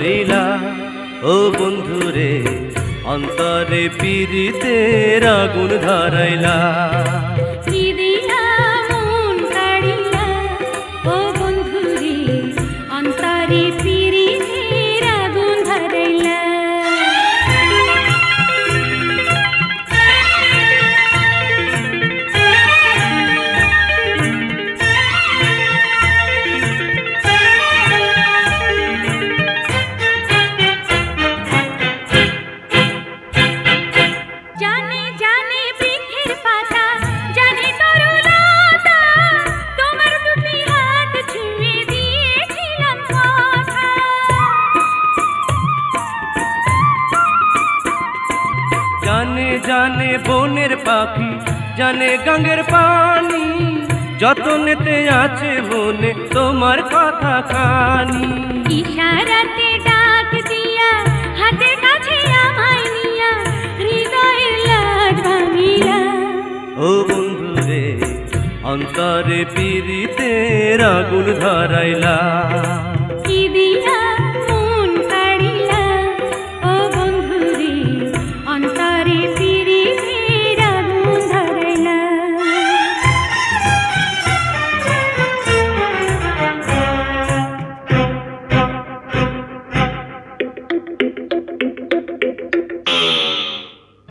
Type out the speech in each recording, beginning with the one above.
মারিলা ও বন্ধুরে অন্তরে পিরিতে আগুন ধরাইলা। জানে বনের পাখি জানে গাঙ্গের পানি। যতনেতে আছে মনে তোমার কথা খানি ইশারাতে ডাক দিয়া হাতের কাছে আমায় নিয়া হৃদয়ের লাট ভাঙিলা ও বন্ধুরে অন্তরে পিরিতে আগুন ধরাইলা।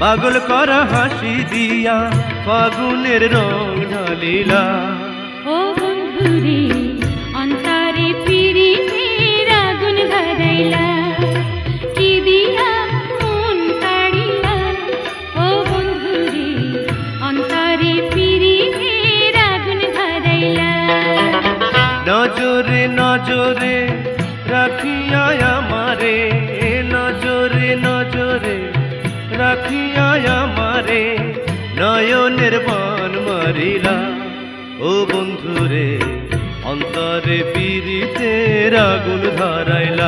পাগল করা হাসি দিয়া ফাগুনের রং ঢালিলা। ও বন্ধুরে অন্তরে পিরিতের আগুন ধরাইলা। কি দিয়া মন কাড়িলা? ও বন্ধুরে অন্তরে পিরিতের আগুন ধরাইলা। নজরে নজরে নয়নের বান মারিলা। ও বন্ধুরে অন্তরে পিরিতে আগুন ধরাইলা।